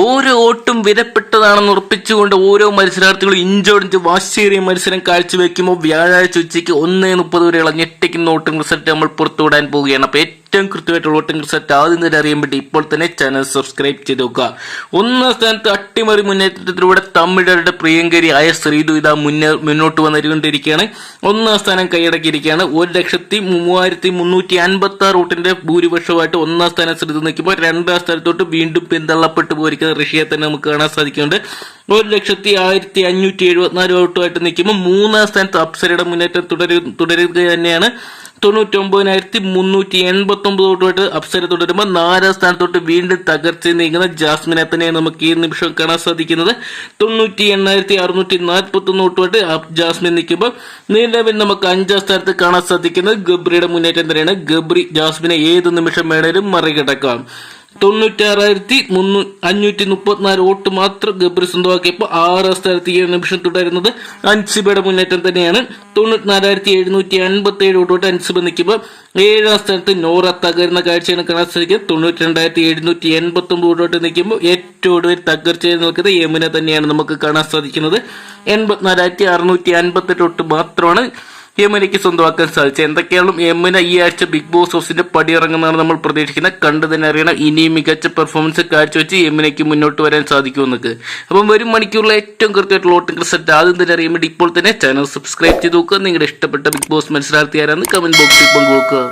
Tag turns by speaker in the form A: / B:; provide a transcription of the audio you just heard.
A: ഓരോ ഓട്ടും വിലപ്പെട്ടതാണെന്ന് ഉറപ്പിച്ചുകൊണ്ട് ഓരോ മത്സരാർത്ഥികളും ഇഞ്ചോടിഞ്ച് വാശിയേറിയ മത്സരം കാഴ്ചവെക്കുമ്പോൾ വ്യാഴാഴ്ച ഉച്ചയ്ക്ക് ഒന്നേ മുപ്പത് വരെയുള്ള ഞെട്ടിക്കുന്ന ഓട്ടും റിസൾട്ട് നമ്മൾ പുറത്തുവിടാൻ പോവുകയാണ്. അപ്പോൾ ഏറ്റവും കൃത്യമായിട്ടുള്ള വോട്ടിംഗ് റിസൾട്ട് ആദ്യം തന്നെ അറിയാൻ വേണ്ടി ഇപ്പോൾ തന്നെ ചാനൽ സബ്സ്ക്രൈബ് ചെയ്ത് നോക്കുക ഒന്നാം സ്ഥാനത്ത് അട്ടിമറി മുന്നേറ്റത്തിലൂടെ തമിഴരുടെ പ്രിയങ്കരി ആയ ശ്രീതു ഇതാ മുന്നേ മുന്നോട്ട് വന്നിരിക്കൊണ്ടിരിക്കുകയാണ് ഒന്നാം സ്ഥാനം കൈയടക്കിയിരിക്കുകയാണ്. ഒരു ലക്ഷത്തി മൂവായിരത്തി മുന്നൂറ്റി അൻപത്തി ആറ് വോട്ടിന്റെ ഭൂരിപക്ഷമായിട്ട് ഒന്നാം സ്ഥാനം ശ്രീതു നിൽക്കുമ്പോൾ രണ്ടാം സ്ഥാനത്തോട്ട് വീണ്ടും പിന്തള്ളപ്പെട്ടു പോയിരിക്കുന്ന റഷ്യയെ തന്നെ നമുക്ക് കാണാൻ സാധിക്കുന്നുണ്ട്. ഒരു ലക്ഷത്തി ആയിരത്തി അഞ്ഞൂറ്റി എഴുപത്തിനാല് വോട്ടുമായിട്ട് നിൽക്കുമ്പോൾ മൂന്നാം സ്ഥാനത്ത് അപ്സരയുടെ മുന്നേറ്റം തുടരുക തുടരുക തന്നെയാണ്. തൊണ്ണൂറ്റി ഒമ്പതിനായിരത്തി മുന്നൂറ്റി എൺപത്തി ഒമ്പത് വോട്ടുമായിട്ട് അപ്സര തുടരുമ്പോൾ നാലാം സ്ഥാനത്തോട്ട് വീണ്ടും തകർച്ച നീങ്ങുന്ന ജാസ്മിനെ തന്നെയാണ് നമുക്ക് ഈ നിമിഷം കാണാൻ സാധിക്കുന്നത്. തൊണ്ണൂറ്റി എണ്ണായിരത്തി അറുന്നൂറ്റി നാൽപ്പത്തി ഒന്ന് വോട്ടുമായിട്ട് ജാസ്മിൻ നിൽക്കുമ്പോൾ നിലവിൽ നമുക്ക് അഞ്ചാം സ്ഥാനത്ത് കാണാൻ സാധിക്കുന്നത് ഗബ്രിയുടെ മുന്നേറ്റം തന്നെയാണ്. ഗബ്രി ജാസ്മിനെ ഏത് നിമിഷം വേണേലും മറികടക്കാം. തൊണ്ണൂറ്റാറായിരത്തി മുന്നൂ അഞ്ഞൂറ്റി മുപ്പത്തിനാല് വോട്ട് മാത്രം ഗബ്രി സ്വന്തമാക്കിയപ്പോൾ ആറാം സ്ഥാനത്ത് ഈ നിമിഷം തുടരുന്നത് അൻസിബയുടെ മുന്നേറ്റം തന്നെയാണ്. തൊണ്ണൂറ്റിനാലായിരത്തി എഴുന്നൂറ്റി അൻപത്തി ഏഴ് വോട്ട് അൻസിബ നിൽക്കുമ്പോൾ ഏഴാം സ്ഥാനത്ത് നോറ തകർന്ന കാഴ്ചയാണ് കാണാൻ സാധിക്കുന്നത്. തൊണ്ണൂറ്റി രണ്ടായിരത്തി എഴുന്നൂറ്റി എൺപത്തി ഒമ്പത് വോട്ട് നിൽക്കുമ്പോൾ ഏറ്റവും ഒടുവിൽ തകർച്ചയിൽ നിൽക്കുന്നത് യമുന തന്നെയാണ് നമുക്ക് കാണാൻ സാധിക്കുന്നത്. എൺപത്തിനാലായിരത്തി അറുന്നൂറ്റി അൻപത്തെട്ട് വോട്ട് മാത്രമാണ് യമുനയ്ക്ക് സ്വന്തമാക്കാൻ സാധിച്ചത് എന്തൊക്കെയാലും യമുന ഈ ആഴ്ച ബിഗ് ബോസ് ഹൗസിന്റെ പടിയിറങ്ങുന്നതാണ് നമ്മൾ പ്രതീക്ഷിക്കുന്നത്. കണ്ടു തന്നെ അറിയണം ഇനി മികച്ച പെർഫോമൻസ് കാഴ്ചവെച്ച് യമുനയ്ക്ക് മുന്നോട്ട് വരാൻ സാധിക്കുമെന്നൊക്കെ അപ്പം വരും മണിക്കൂറിലെ ഏറ്റവും കൃത്യമായിട്ടുള്ള വോട്ടിംഗ് റിസൾട്ട് ആദ്യം തന്നെ വേണ്ടി ഇപ്പോൾ തന്നെ ചാനൽ സബ്സ്ക്രൈബ് ചെയ്ത് നോക്കുക. നിങ്ങളുടെ ഇഷ്ടപ്പെട്ട ബിഗ് ബോസ് മത്സരാർത്ഥി ആരാന്ന് കമന്റ് ബോക്സിൽ പങ്കുവെക്കുക.